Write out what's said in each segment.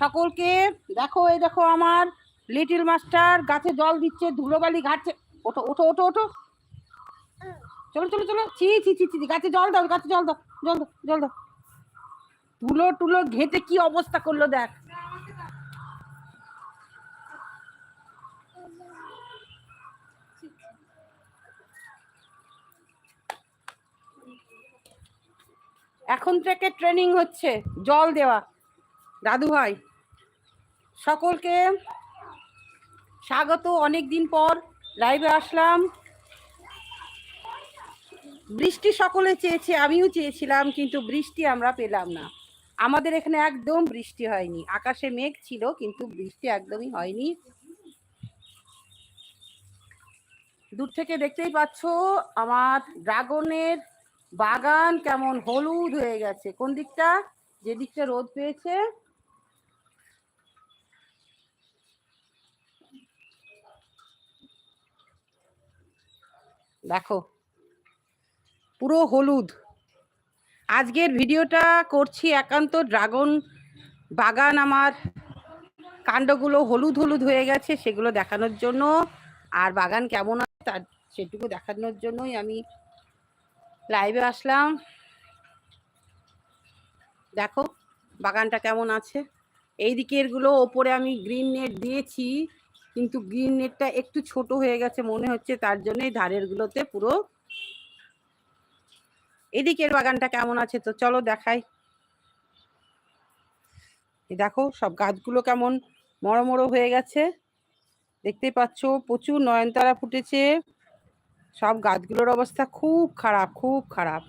সকলকে, দেখো, এই দেখো আমার লিটিল মাস্টার গাছে জল দিচ্ছে, ধুলোবালি ঘাটছে। ওঠো ওঠো ওঠো ওঠো। চলো চলো চলো। ছি ছি ছি ছি গাছে জল দাও, গাছে জল দাও জল দাও জল দাও। ধুলো টুলো ঘেটে কি অবস্থা করল দেখ। এখন থেকে ট্রেনিং হচ্ছে, জল দেওয়া। দাদু ভাই সকলকে স্বাগত। অনেক দিন পর লাইভে আসলাম। বৃষ্টি সকলে চেয়েছে, আমিও চেয়েছিলাম, কিন্তু বৃষ্টি আমরা পেলাম না। আমাদের এখানে একদম বৃষ্টি হয়নি। আকাশে মেঘ ছিল, কিন্তু বৃষ্টি একদমই হয়নি। দূর থেকে দেখতেই পাচ্ছ, আমার ড্রাগনের বাগান কেমন হলুদ হয়ে গেছে। কোন দিকটা? যে দিকটা রোদ পেয়েছে দেখো। পুরো হলুদ। আজকের ভিডিওটা করছি একান্ত ড্রাগন বাগান আমার। কাণ্ডগুলো হলুদ হলুদ হয়ে গেছে, সেগুলো দেখানোর জন্য। আর বাগান কেমন আছে, তার সেটুকু দেখানোর জন্যই আমি লাইভে আসলাম। দেখো, বাগানটা কেমন আছে। এই দিকেরগুলো ওপরে আমি গ্রিন নেট দিয়েছি। কিন্তু গ্রিন নেটটা একটু ছোট হয়ে গেছে মনে হচ্ছে, তার জন্যই ধারের গুলোতে পুরো এদিকের বাগানটা কেমন আছে তো চলো দেখাই। দেখো সব গাছগুলো কেমন মরো মরো হয়ে গেছে। দেখতেই পাচ্ছ প্রচুর নয়নতারা ফুটেছে। সব গাছগুলোর অবস্থা খুব খারাপ খুব খারাপ।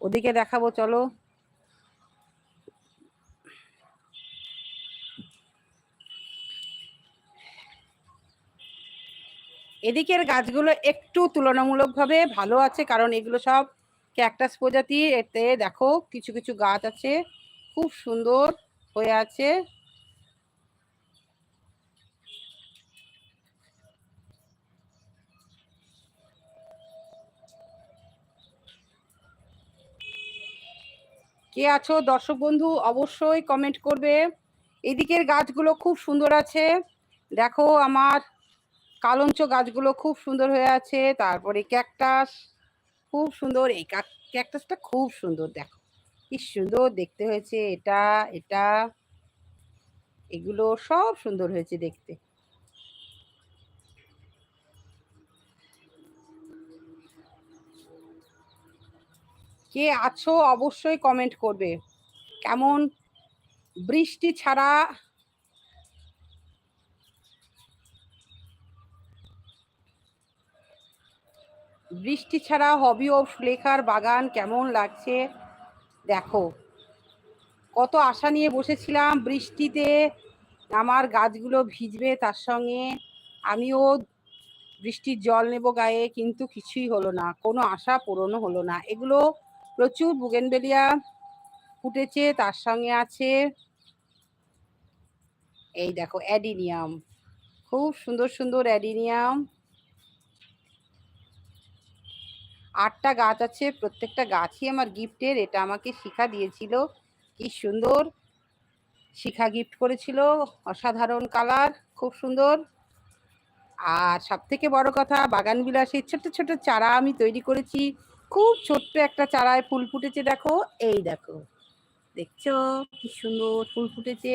ওদিকে দেখাবো, চলো। এদিকের গাছগুলো একটু তুলনামূলকভাবে ভালো আছে, কারণ এগুলো সব ক্যাকটাস প্রজাতি। এতে দেখো কিছু কিছু গাছ আছে, খুব সুন্দর হয়ে আছে। কে আছো দর্শক বন্ধু, অবশ্যই কমেন্ট করবে। এদিকের গাছগুলো খুব সুন্দর আছে। দেখো আমার কালঞ্চ গাছগুলো খুব সুন্দর হয়ে আছে, তারপরে ক্যাকটাস খুব সুন্দর, এই ক্যাকটাসটা খুব সুন্দর, দেখো। কি সুন্দর দেখতে হয়েছে, এটা এটা, এগুলো সব সুন্দর হয়েছে দেখতে। কে আছো অবশ্যই কমেন্ট করবে। কেমন? বৃষ্টি ছাড়া বৃষ্টি ছাড়া হবি ও সুলেখার বাগান কেমন লাগছে? দেখো, কত আশা নিয়ে বসেছিলাম বৃষ্টিতে, আমার গাছগুলো ভিজবে তার সঙ্গে। আমিও বৃষ্টির জল নেব গায়ে, কিন্তু কিছুই হলো না, কোনো আশা পূরণও হলো না। এগুলো প্রচুর বুগেনবেলিয়া ফুটেছে, তার সঙ্গে আছে এই দেখো, অ্যাডিনিয়াম। খুব সুন্দর সুন্দর অ্যাডিনিয়াম। আটটা গাছ আছে, প্রত্যেকটা গাছই আমার গিফটের এটা আমাকে শিখা দিয়েছিল। কি সুন্দর শিখা গিফট করেছিল, অসাধারণ কালার খুব সুন্দর। আর সব থেকে বড় কথা বাগান বিলাসের ছোট ছোট চারা আমি তৈরি করেছি। খুব ছোট্ট একটা চারায় ফুল ফুটেছে, দেখো, এই দেখো। দেখছ, কি সুন্দর ফুল ফুটেছে।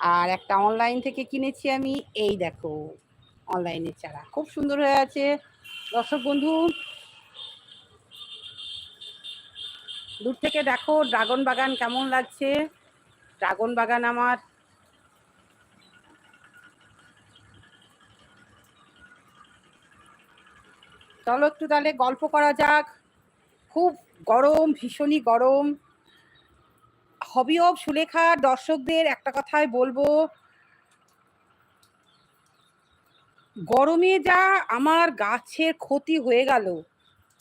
আর একটা অনলাইন থেকে কিনেছি আমি, এই দেখো অনলাইনের চারা। খুব সুন্দর হয়ে আছে। দর্শক বন্ধু দূর থেকে দেখো, ড্রাগন বাগান কেমন লাগছে? ড্রাগন বাগান আমার। চলো একটু তাহলে গল্প করা যাক। খুব গরম, ভীষণই গরম। হবি অফ সুলেখা, দর্শকদের একটা কথাই বলব। গরমে যা আমার গাছের ক্ষতি হয়ে গেল।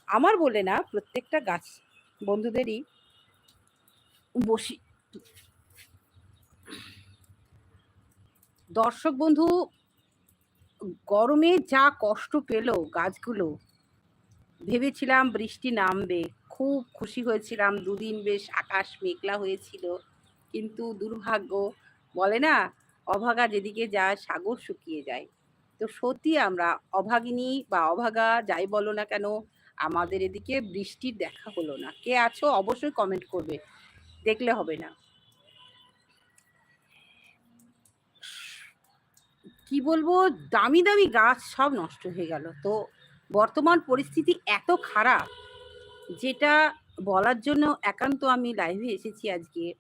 আমার বলে না, প্রত্যেকটা গাছ বন্ধুদেরই বসি। দর্শক বন্ধু, গরমে যা কষ্ট পেল গাছগুলো, ভেবেছিলাম বৃষ্টি নামবে, খুব খুশি হয়েছিলাম, দুদিন বেশ আকাশ মেঘলা হয়েছিল, কিন্তু দুর্ভাগ্য, বলে না, অভাগা যেদিকে যায় সাগর শুকিয়ে যায়। তো সত্যি আমরা অভাগিনী বা অভাগা যাই বলো না কেন আমাদের এদিকে বৃষ্টির দেখা হলো না। কে আছো অবশ্যই কমেন্ট করবে। দেখলে হবে না। কি বলব? দামি দামি গাছ সব নষ্ট হয়ে গেল। তো বর্তমান পরিস্থিতি এত খারাপ, যেটা বলার জন্য একান্ত আমি লাইভে এসেছি আজকে।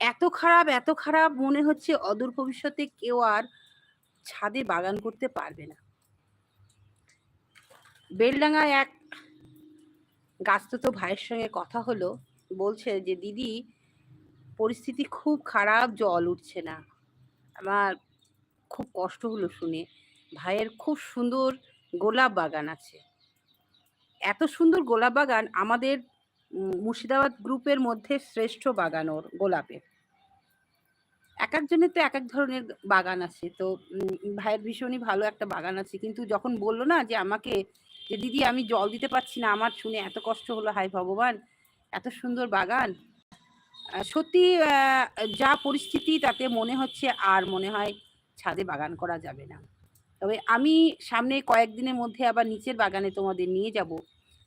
এত খারাপ এত খারাপ মনে হচ্ছে অদূর ভবিষ্যতে কেউ আর ছাদে বাগান করতে পারবে না। বেলডাঙ্গায় এক গাছতো ভাইয়ের সঙ্গে কথা হলো, বলছে যে, দিদি, পরিস্থিতি খুব খারাপ, জল উঠছে না। আমার খুব কষ্ট হলো শুনে। ভাইয়ের খুব সুন্দর গোলাপ বাগান আছে। এত সুন্দর গোলাপ বাগান আমাদের মুর্শিদাবাদ গ্রুপের মধ্যে শ্রেষ্ঠ বাগান ওর গোলাপের। এক একজনের তো এক এক ধরনের বাগান আছে। তো ভাইয়ের ভীষণই ভালো একটা বাগান আছে। কিন্তু যখন বলল না যে, আমাকে যে দিদি, আমি জল দিতে পারছি না। আমার শুনে এত কষ্ট হলো হাই ভগবান, এত সুন্দর বাগান। সত্যি যা পরিস্থিতি, তাতে মনে হচ্ছে আর মনে হয় ছাদে বাগান করা যাবে না। তবে আমি সামনে কয়েকদিনের মধ্যে আবার নিচের বাগানে তোমাদের নিয়ে যাব।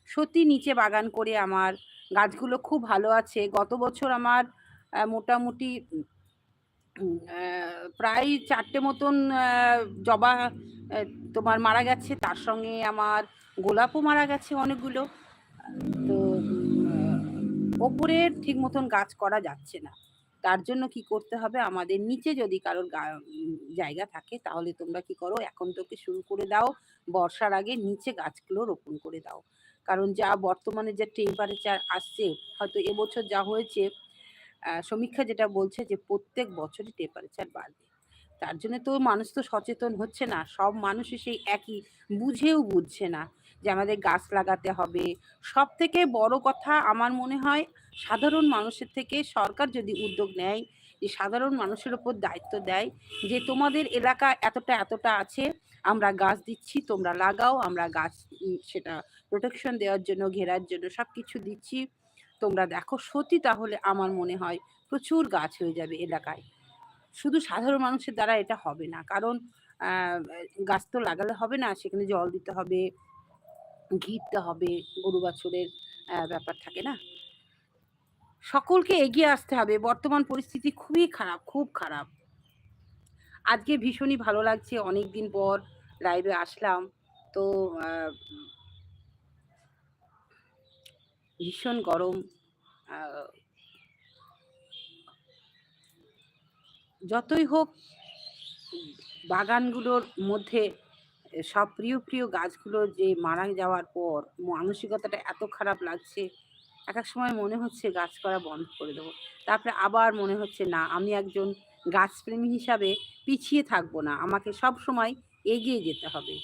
সত্যি নিচে বাগান করে আমার গাছগুলো খুব ভালো আছে। গত বছর আমার মোটামুটি প্রায় চারটে মতন জবা তোমার মারা গেছে। তার সঙ্গে আমার গোলাপও মারা গেছে অনেকগুলো। তো ওপরে ঠিক মতন গাছ করা যাচ্ছে না। তার জন্য কি করতে হবে? আমাদের নিচে যদি কারোর জায়গা থাকে, তাহলে তোমরা কি করো? এখন তোকে শুরু করে দাও। বর্ষার আগে নিচে গাছগুলো রোপণ করে দাও। কারণ যা বর্তমানে যে টেম্পারেচার আসছে, হয়তো এবছর যা হয়েছে সমীক্ষা যেটা বলছে যে প্রত্যেক বছরই টেম্পারেচার বাড়বে। তার জন্য তো মানুষ তো সচেতন হচ্ছে না। সব মানুষই সেই একই, বুঝেও বুঝছে না। যে আমাদের গাছ লাগাতে হবে। সব থেকে বড় কথা আমার মনে হয়, সাধারণ মানুষের থেকে সরকার যদি উদ্যোগ নেয়, যে সাধারণ মানুষের ওপর দায়িত্ব দেয়, যে তোমাদের এলাকা এতটা এতটা আছে, আমরা গাছ দিচ্ছি, তোমরা লাগাও, আমরা গাছ সেটা প্রোটেকশন দেওয়ার জন্য, ঘেরার জন্য সব কিছু দিচ্ছি। তোমরা দেখো, সত্যি তাহলে আমার মনে হয় প্রচুর গাছ হয়ে যাবে এলাকায়। শুধু সাধারণ মানুষের দ্বারা এটা হবে না, কারণ গাছ তো লাগালে হবে না, সেখানে জল দিতে হবে ঘিরতে হবে, গরু বাছুরের ব্যাপার থাকে না? সকলকে এগিয়ে আসতে হবে। বর্তমান পরিস্থিতি খুবই খারাপ, খুব খারাপ। আজকে ভীষণই ভালো লাগছে অনেক দিন পর লাইভে আসলাম। তো ভীষণ গরম যতই হোক, বাগানগুলোর মধ্যে সব প্রিয় প্রিয় গাছগুলো যে মারা যাওয়ার পর মানসিকতাটা এত খারাপ লাগছে এক এক সময় মনে হচ্ছে গাছ করা বন্ধ করে দেবো। তারপরে আবার মনে হচ্ছে, না, আমি একজন গাছপ্রেমী হিসাবে পিছিয়ে থাকব না। আমাকে সব সময় এগিয়ে যেতে হবে।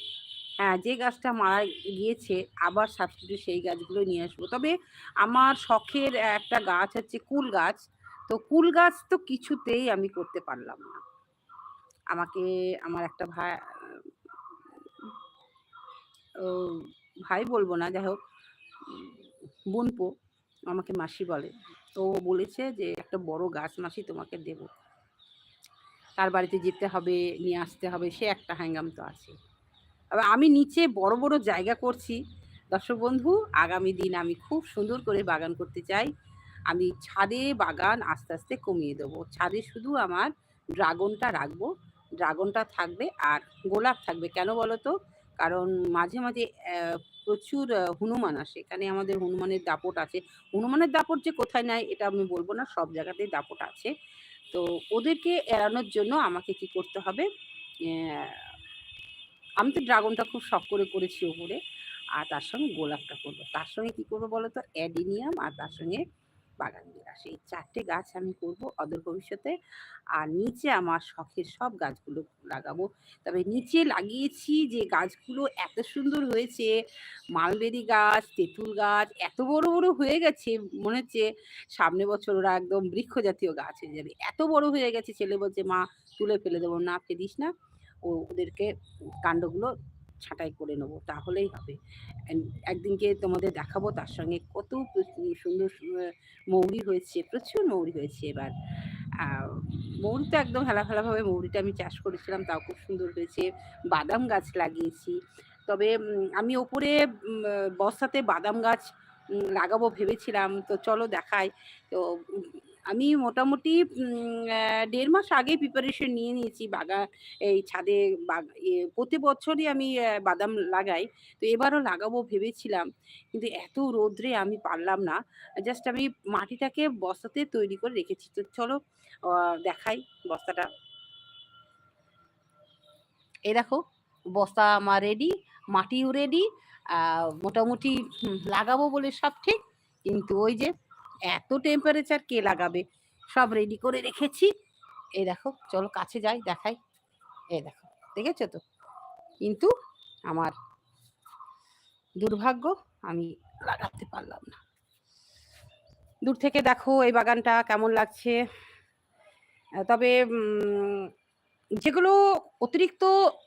হ্যাঁ যে গাছটা মারা গিয়েছে, আবার সাবস্টিটিউট সেই গাছগুলো নিয়ে আসব। তবে আমার শখের একটা গাছ হচ্ছে কুল গাছ। তো কুল গাছ তো কিছুতেই আমি করতে পারলাম না। আমাকে, আমার একটা ভাই ভাই বলব না, যাই হোক বোনপো আমাকে মাসি বলে। তো বলেছে যে, একটা বড় গাছ মাসি তোমাকে দেব। তার বাড়িতে যেতে হবে, নিয়ে আসতে হবে, সে একটা হ্যাঙ্গাম তো আছে। আমি নিচে বড় বড় জায়গা করছি। দর্শক বন্ধু, আগামী দিন আমি খুব সুন্দর করে বাগান করতে চাই। আমি ছাদে বাগান আস্তে আস্তে কমিয়ে দেবো। ছাদে শুধু আমার ড্রাগনটা রাখব। ড্রাগনটা থাকবে আর গোলাপ থাকবে। কেন বলো তো? কারণ মাঝে মাঝে প্রচুর হনুমান আসে। এখানে আমাদের হনুমানের দাপট আছে। হনুমানের দাপট যে কোথায় নেয় এটা আমি বলব না, সব জায়গাতেই দাপট আছে। তো ওদেরকে এড়ানোর জন্য আমাকে কি করতে হবে? আমি তো ড্রাগনটা খুব শখ করে করেছি ওপরে। আর তার সঙ্গে গোলাপটা করব। তার সঙ্গে কি করব বলো তো অ্যাডিনিয়াম আর তার সঙ্গে বাগান বিলাস এই চারটে গাছ আমি করব অদূর ভবিষ্যতে। আর নিচে আমার শখের সব গাছগুলো লাগাবো। তবে নিচে লাগিয়েছি যে গাছগুলো এত সুন্দর হয়েছে। মালবেরি গাছ, তেঁতুল গাছ, এত বড় বড় হয়ে গেছে। মনে হচ্ছে সামনে বছর ওরা একদম বৃক্ষ জাতীয় গাছ হয়ে যাবে। এত বড় হয়ে গেছে, ছেলে বলছে, মা, তুলে ফেলে দেবো, না ফেলিস না। ও ওদেরকে কাণ্ডগুলো ছাঁটাই করে নেব, তাহলেই হবে। একদিনকে তোমাদের দেখাবো তার সঙ্গে কত সুন্দর মৌরি হয়েছে, প্রচুর মৌরি হয়েছে এবার। মৌরি তো একদম হেলা ফেলাভাবে মৌরিটা আমি চাষ করেছিলাম, তাও খুব সুন্দর হয়েছে। বাদাম গাছ লাগিয়েছি। তবে আমি ওপরে বস্তাতে বাদাম গাছ লাগাবো ভেবেছিলাম, তো চলো দেখাই। তো আমি মোটামুটি দেড় মাস আগে প্রিপারেশন নিয়ে নিয়েছি বাগান এই ছাদে প্রতি বছরই আমি বাদাম লাগাই। তো এবারও লাগাবো ভেবেছিলাম, কিন্তু এত রোদ্রে আমি পারলাম না। জাস্ট আমি মাটিটাকে বস্তাতে তৈরি করে রেখেছি। তো চলো দেখাই বস্তাটা। এই দেখো, বস্তা আমার রেডি মাটিও রেডি মোটামুটি লাগাবো বলে সব ঠিক, কিন্তু ওই যে এত টেম্পারেচার কে লাগাবে? সব রেডি করে রেখেছি। এই দেখো, চলো কাছে যাই, দেখাই। এই দেখো, দেখেছ তো? কিন্তু আমার দুর্ভাগ্য, আমি লাগাতে পারলাম না। দূর থেকে দেখো এই বাগানটা কেমন লাগছে। তবে যেগুলো অতিরিক্ত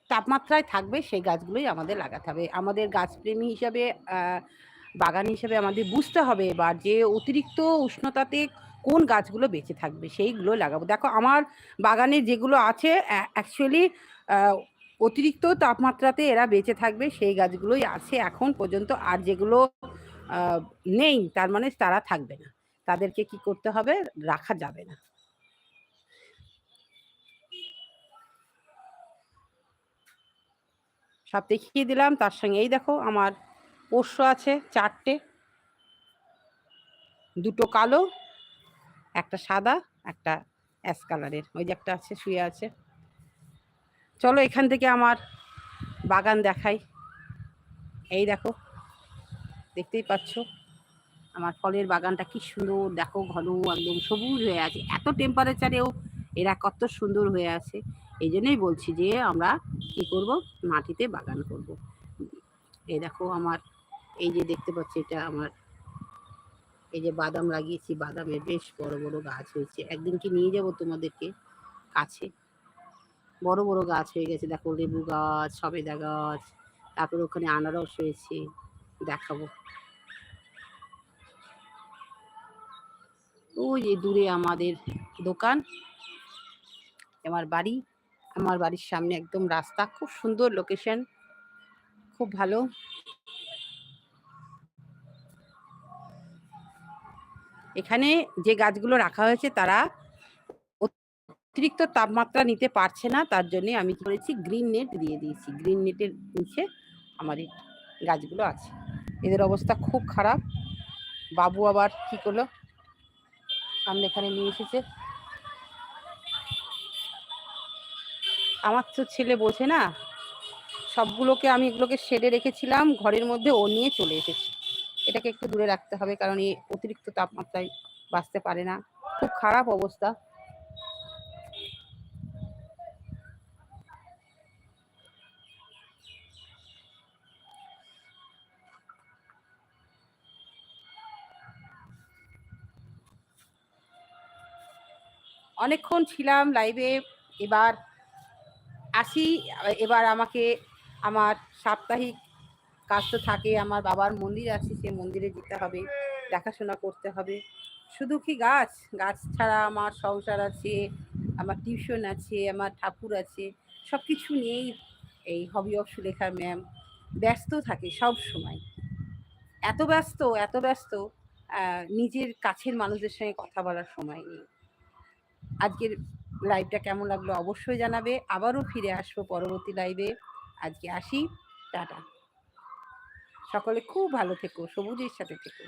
তাপমাত্রায় থাকবে, সেই গাছগুলোই আমাদের লাগাতে হবে। আমাদের গাছপ্রেমী হিসাবে বাগান হিসেবে আমাদের বুঝতে হবে এবার যে অতিরিক্ত উষ্ণতাতে কোন গাছগুলো বেঁচে থাকবে, সেইগুলো লাগাবো। দেখো, আমার বাগানে যেগুলো আছে অ্যাকচুয়ালি অতিরিক্ত তাপমাত্রাতে এরা বেঁচে থাকবে, সেই গাছগুলোই আছে এখন পর্যন্ত। আর যেগুলো নেই, তার মানে তারা থাকবে না। তাদেরকে কি করতে হবে? রাখা যাবে না। সব দেখিয়ে দিলাম, তার সঙ্গে এই দেখো, আমার পোষ্য আছে চারটে। দুটো কালো, একটা সাদা, একটা অ্যাশ কালারের। ওই যে একটা আছে, শুয়ে আছে। চলো এখান থেকে আমার বাগান দেখাই। এই দেখো, দেখতেই পাচ্ছ আমার ফলের বাগানটা কি সুন্দর। দেখো ঘন, একদম সবুজ হয়ে আছে। এত টেম্পারেচারেও এরা কত সুন্দর হয়ে আছে। এই জন্যই বলছি যে আমরা কি করব? মাটিতে বাগান করব। এই দেখো আমার এই যে দেখতে পাচ্ছি এটা আমার, এই যে বাদাম লাগিয়েছি বাদামের বেশ বড় বড় গাছ হয়েছে। একদিন কি নিয়ে যাব তোমাদেরকে কাছে? বড় বড় গাছ হয়ে গেছে, দেখো লেবু গাছ, সবেদা গাছ, তারপর ওখানে আনারস হয়েছে, দেখাবো। ওই যে দূরে আমাদের দোকান, আমার বাড়ি, আমার বাড়ির সামনে একদম রাস্তা, খুব সুন্দর লোকেশন খুব ভালো। এখানে যে গাছগুলো রাখা হয়েছে তারা অতিরিক্ত তাপমাত্রা নিতে পারছে না, তার জন্য আমি কি করেছি গ্রিন নেট দিয়ে দিয়েছি। গ্রিন নেটের নিচে এই গাছগুলো আছে। এদের অবস্থা খুব খারাপ। বাবু আবার কি করল? সামনে এখানে নিয়ে এসেছে। আমার তো ছেলে বোঝে না। সবগুলোকে আমি এগুলোকে শেডে রেখেছিলাম, ঘরের মধ্যে ও নিয়ে চলে এসেছে। এটাকে একটু দূরে রাখতে হবে, কারণ এই অতিরিক্ত তাপমাত্রায় বাঁচতে পারে না। খুব খারাপ অবস্থা। অনেকক্ষণ ছিলাম লাইভে এবার আসি, এবার আমাকে আমার সাপ্তাহিক কাজ তো থাকে, আমার বাবার মন্দির আছে সে মন্দিরে যেতে হবে, দেখাশোনা করতে হবে। শুধু কি গাছ? গাছ ছাড়া আমার সংসার আছে, আমার টিউশন আছে, আমার ঠাকুর আছে সব কিছু নিয়েই এই হবি অফ সুলেখার ম্যাম ব্যস্ত থাকে সব সময়। এত ব্যস্ত এত ব্যস্ত নিজের কাছের মানুষদের সঙ্গে কথা বলার সময় নেই। আজকের লাইভটা কেমন লাগল অবশ্যই জানাবে। আবারও ফিরে আসব পরবর্তী লাইভে আজকে আসি। টাটা। সকলে খুব ভালো থেকো সবুজের সাথে থেকো।